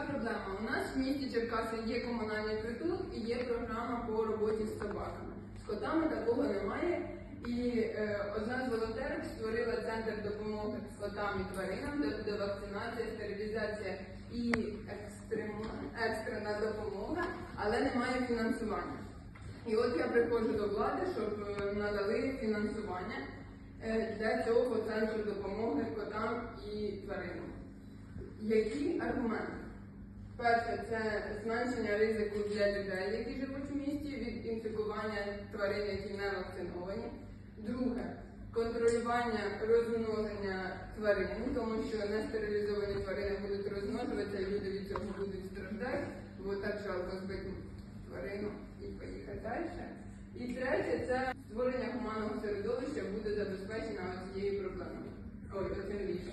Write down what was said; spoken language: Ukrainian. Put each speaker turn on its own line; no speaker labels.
проблема? У нас в місті Черкаси є комунальний притул і є програма по роботі з собаками. З котами такого немає. І е, одна з волонтерів створила центр допомоги котам і тваринам, де буде вакцинація, стерилізація і екстрена допомога, але немає фінансування. І от я приходжу до влади, щоб е, надали фінансування е, для цього центру допомоги котам і тваринам. Які аргументи? Перше, це зменшення ризику для людей, які живуть у місті, від інфікування тварин, які не вакциновані. Друге, контролювання розмноження тварин, тому що нестерилізовані тварини будуть розмножуватися, і люди від цього будуть страждати, бо так жалко збити тварину і поїхати далі. І третє, це створення гуманного середовища буде забезпечено цією проблемою. Ой, цим рішенням.